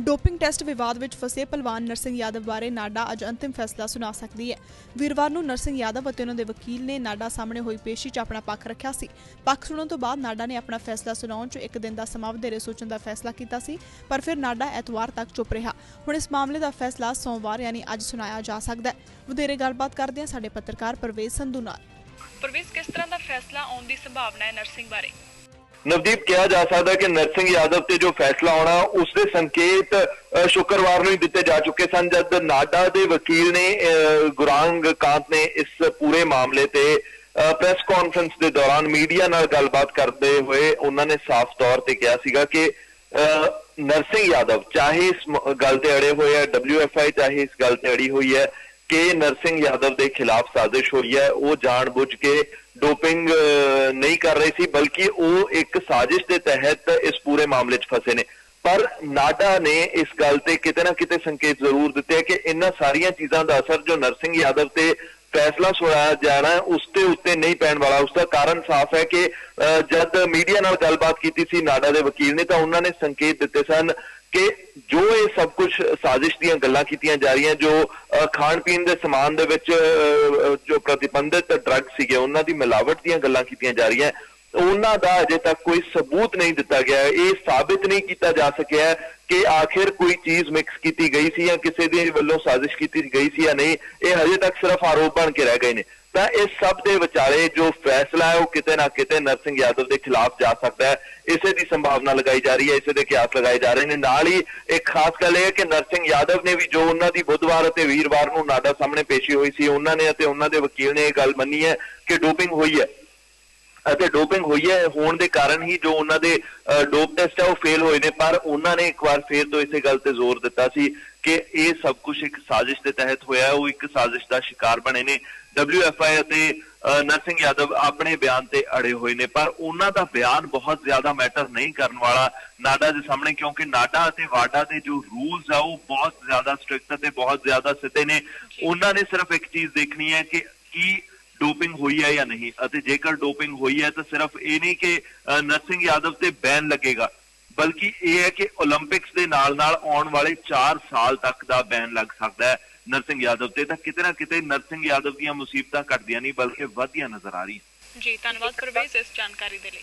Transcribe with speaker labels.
Speaker 1: Doping test ਵਿਵਾਦ ਵਿੱਚ ਫਸੇ ਪਹਿਲਵਾਨ ਨਰਸਿੰਘ ਯਾਦਵ ਬਾਰੇ ਨਾਡਾ ਅੱਜ ਅੰਤਿਮ ਫੈਸਲਾ ਸੁਣਾ ਸਕਦੀ ਹੈ। ਵੀਰਵਾਰ ਨੂੰ ਨਰਸਿੰਘ ਯਾਦਵ ਅਤੇ ਉਹਨਾਂ ਦੇ ਵਕੀਲ ਨੇ ਨਾਡਾ ਸਾਹਮਣੇ ਹੋਈ ਪੇਸ਼ੀ 'ਚ ਆਪਣਾ ਪੱਖ ਰੱਖਿਆ ਸੀ। ਪੱਖ ਸੁਣਨ ਤੋਂ ਬਾਅਦ ਨਾਡਾ ਨੇ ਆਪਣਾ ਫੈਸਲਾ ਸੁਣਾਉਣ 'ਚ ਇੱਕ ਦਿਨ ਦਾ ਸਮਾਂ ਵਧੇਰੇ ਸੋਚਣ ਦਾ ਫੈਸਲਾ ਕੀਤਾ ਸੀ, ਪਰ ਫਿਰ ਨਾਡਾ ਐਤਵਾਰ ਤੱਕ ਚੁੱਪ ਰਿਹਾ। ਹੁਣ ਇਸ ਮਾਮਲੇ ਦਾ ਫੈਸਲਾ ਸੋਮਵਾਰ ਯਾਨੀ ਅੱਜ ਸੁਣਾਇਆ ਜਾ ਸਕਦਾ ਹੈ। ਵਧੇਰੇ ਗੱਲਬਾਤ ਕਰਦੇ ਹਾਂ ਸਾਡੇ ਪੱਤਰਕਾਰ ਪਰਵੇਜ਼ ਸੰਧੂ ਨਾਲ। ਪਰਵੇਜ਼ ਕਿਸ ਤਰ੍ਹਾਂ ਦਾ ਫੈਸਲਾ ਆਉਣ ਦੀ ਸੰਭਾਵਨਾ ਹੈ ਨਰਸਿੰਘ ਬਾਰੇ?
Speaker 2: ਨਵਦੀਪ ਕਿਹਾ ਜਾ ਸਕਦਾ ਕਿ ਨਰਸਿੰਘ ਯਾਦਵ ਤੇ ਜੋ ਫੈਸਲਾ ਆਉਣਾ ਉਸ ਦੇ ਸੰਕੇਤ ਸ਼ੁੱਕਰਵਾਰ ਨੂੰ ਹੀ ਦਿੱਤੇ ਜਾ ਚੁੱਕੇ ਸਨ ਜਦ ਨਾਡਾ ਦੇ ਵਕੀਲ ਨੇ ਗੁਰਾਂਗ ਕਾਂਤ ਨੇ ਇਸ ਪੂਰੇ ਮਾਮਲੇ ਤੇ ਪ੍ਰੈਸ ਕਾਨਫਰੰਸ ਦੇ ਦੌਰਾਨ ਮੀਡੀਆ ਨਾਲ ਗੱਲਬਾਤ ਕਰਦੇ ਹੋਏ ਉਹਨਾਂ ਨੇ ਸਾਫ਼ ਤੌਰ ਤੇ ਕਿਹਾ ਸੀਗਾ ਕਿ ਅ, ਨਰਸਿੰਘ ਯਾਦਵ ਚਾਹੇ ਇਸ ਗੱਲ ਤੇ ਅੜੇ ਹੋਏ ਹੈ ਡਬਲਯੂਐਫਆਈ ਚਾਹੇ ਇਸ ਗੱਲ ਤੇ ਅੜੀ ਹੋਈ ਹੈ ਕਿ ਨਰਸਿੰਘ ਯਾਦਵ ਦੇ ਖਿਲਾਫ ਸਾਜ਼ਿਸ਼ ਹੋਈ ਹੈ ਉਹ ਜਾਣਬੁੱਝ ਕੇ ਡੋਪਿੰਗ ਨਹੀਂ ਕਰ ਰਹੇ ਸੀ ਬਲਕਿ ਉਹ ਇੱਕ ਸਾਜ਼ਿਸ਼ ਦੇ ਤਹਿਤ ਇਸ ਪੂਰੇ ਮਾਮਲੇ 'ਚ ਫਸੇ ਨੇ। ਪਰ ਨਾਡਾ ਨੇ ਇਸ ਗੱਲ ਤੇ ਕਿਤੇ ਨਾ ਕਿਤੇ ਸੰਕੇਤ ਜ਼ਰੂਰ ਦਿੱਤੇ ਕਿ ਇਹਨਾਂ ਸਾਰੀਆਂ ਚੀਜ਼ਾਂ ਦਾ ਅਸਰ ਜੋ ਨਰਸਿੰਘ ਯਾਦਵ ਤੇ ਫੈਸਲਾ ਸੁਣਾਇਆ ਜਾਣਾ ਹੈ, ਉਸ ਤੇ ਉੱਤੇ ਨਹੀਂ ਪੈਣ ਵਾਲਾ। ਉਸ ਦਾ ਕਾਰਨ ਸਾਫ਼ ਹੈ ਕਿ ਅ, ਜਦ ਮੀਡੀਆ ਨਾਲ ਗੱਲਬਾਤ ਕੀਤੀ ਸੀ ਨਾਡਾ ਦੇ ਵਕੀਲ ਨੇ ਤਾਂ ਉਹਨਾਂ ਨੇ ਸੰਕੇਤ ਦਿੱਤੇ ਸਨ ਕਿ ਜੋ ਇਹ ਸਭ ਕੁਝ ਸਾਜ਼ਿਸ਼ ਦੀਆਂ ਗੱਲਾਂ ਕੀਤੀਆਂ ਜਾ ਰਹੀਆਂ ਜੋ ਅ, ਖਾਣ ਪੀਣ ਦੇ ਸਮਾਨ ਦੇ ਵਿੱਚ ਅ, ਜੋ ਪ੍ਰਤੀਬੰਧਿਤ ਡਰੱਗ ਸੀਗੇ ਉਹਨਾਂ ਦੀ ਮਿਲਾਵਟ ਦੀਆਂ ਗੱਲਾਂ ਕੀਤੀਆਂ ਜਾ ਰਹੀਆਂ। ਉਹਨਾਂ ਦਾ ਅਜੇ ਤੱਕ ਕੋਈ ਸਬੂਤ ਨਹੀਂ ਦਿੱਤਾ ਗਿਆ। ਇਹ ਸਾਬਿਤ ਨਹੀਂ ਕੀਤਾ ਜਾ ਸਕਿਆ ਕਿ ਆਖਿਰ ਕੋਈ ਚੀਜ਼ ਮਿਕਸ ਕੀਤੀ ਗਈ ਸੀ ਜਾਂ ਕਿਸੇ ਦੇ ਵੱਲੋਂ ਸਾਜ਼ਿਸ਼ ਕੀਤੀ ਗਈ ਸੀ ਜਾਂ ਨਹੀਂ, ਇਹ ਹਜੇ ਤੱਕ ਸਿਰਫ ਆਰੋਪ ਬਣ ਕੇ ਰਹਿ ਗਏ ਨੇ। ਤਾਂ ਇਸ ਸਭ ਦੇ ਵਿਚਾਲੇ ਜੋ ਫੈਸਲਾ ਹੈ, ਉਹ ਕਿਤੇ ਨਾ ਕਿਤੇ ਨਰਸਿੰਘ ਯਾਦਵ ਦੇ ਖਿਲਾਫ ਜਾ ਸਕਦਾ ਹੈ। ਇਸੇ ਦੀ ਸੰਭਾਵਨਾ ਲਗਾਈ ਜਾ ਰਹੀ ਹੈ, ਇਸੇ ਦੇ ਕਿਆਸ ਲਗਾਏ ਜਾ ਰਹੇ ਨੇ। ਨਾਲ ਹੀ ਇੱਕ ਖਾਸ ਗੱਲ ਇਹ ਹੈ ਕਿ ਨਰਸਿੰਘ ਯਾਦਵ ਨੇ ਵੀ ਜੋ ਉਹਨਾਂ ਦੀ ਬੁੱਧਵਾਰ ਅਤੇ ਵੀਰਵਾਰ ਨੂੰ ਨਾਡਾ ਸਾਹਮਣੇ ਪੇਸ਼ੀ ਹੋਈ ਸੀ, ਉਹਨਾਂ ਨੇ ਅਤੇ ਉਹਨਾਂ ਦੇ ਵਕੀਲ ਨੇ ਇਹ ਗੱਲ ਮੰਨੀ ਹੈ ਕਿ ਡੋਪਿੰਗ ਹੋਈ ਹੈ। ਅਤੇ ਡੋਪਿੰਗ ਹੋਈ ਹੈ ਹੋਣ ਦੇ ਕਾਰਨ ਹੀ ਜੋ ਉਹਨਾਂ ਦੇ ਡੋਪ ਟੈਸਟ ਹੈ ਉਹ ਫੇਲ ਹੋਏ ਨੇ ਪਰ ਉਹਨਾਂ ਨੇ ਇੱਕ ਵਾਰ ਫੇਰ ਤੋਂ ਇਸੇ ਗੱਲ ਤੇ ਜ਼ੋਰ ਦਿੱਤਾ ਸੀ ਕਿ ਇਹ ਸਭ ਕੁਝ ਇੱਕ ਸਾਜ਼ਿਸ਼ ਦੇ ਤਹਿਤ ਹੋਇਆ ਹੈ ਉਹ ਇੱਕ ਸਾਜ਼ਿਸ਼ ਦਾ ਸ਼ਿਕਾਰ ਬਣੇ ਨੇ। WFI ਅਤੇ ਅ, ਨਰਸਿੰਘ ਯਾਦਵ ਆਪਣੇ ਬਿਆਨ ਤੇ ਅੜੇ ਹੋਏ ਨੇ ਪਰ ਉਹਨਾਂ ਦਾ ਬਿਆਨ ਬਹੁਤ ਜ਼ਿਆਦਾ ਮੈਟਰ ਨਹੀਂ ਕਰਨ ਵਾਲਾ ਨਾਡਾ ਦੇ ਸਾਹਮਣੇ ਕਿਉਂਕਿ ਨਾਡਾ ਅਤੇ ਵਾਡਾ ਦੇ ਜੋ ਰੂਲਸ ਆ ਉਹ ਬਹੁਤ ਜ਼ਿਆਦਾ ਸਟ੍ਰਿਕਟ ਅਤੇ ਬਹੁਤ ਜ਼ਿਆਦਾ ਸਿੱਧੇ ਨੇ। ਉਹਨਾਂ ਨੇ ਸਿਰਫ ਇੱਕ ਚੀਜ਼ ਦੇਖਣੀ ਹੈ ਕਿ ਕੀ ਡੋਪਿੰਗ ਹੋਈ ਹੈ ਜਾਂ ਨਹੀਂ? ਅਤੇ ਜੇਕਰ ਡੋਪਿੰਗ ਹੋਈ ਹੈ ਤਾਂ ਸਿਰਫ ਇਹ ਨਹੀਂ ਕਿ ਨਰਸਿੰਘ ਯਾਦਵ ਤੇ ਬੈਨ ਲੱਗੇਗਾ, ਬਲਕਿ ਇਹ ਹੈ ਕਿ 올림픽ਸ ਦੇ ਨਾਲ-ਨਾਲ ਆਉਣ ਵਾਲੇ 4 ਸਾਲ ਤੱਕ ਦਾ ਬੈਨ ਲੱਗ ਸਕਦਾ ਹੈ ਨਰਸਿੰਗ ਯਾਦਵ ਤੇ। ਤਾਂ ਕਿਤੇ ਨਾ ਕਿਤੇ ਨਰਸਿੰਗ ਯਾਦਵ ਦੀਆਂ ਮੁਸੀਬਤਾਂ ਘਟਦੀਆਂ ਨਹੀਂ, ਬਲਕਿ ਵਧਦੀਆਂ ਨਜ਼ਰ ਆ ਰਹੀਆਂ।
Speaker 1: ਜੀ, ਧੰਨਵਾਦ ਪ੍ਰਵੇਸ਼ ਇਸ ਜਾਣਕਾਰੀ ਦੇ ਲਈ।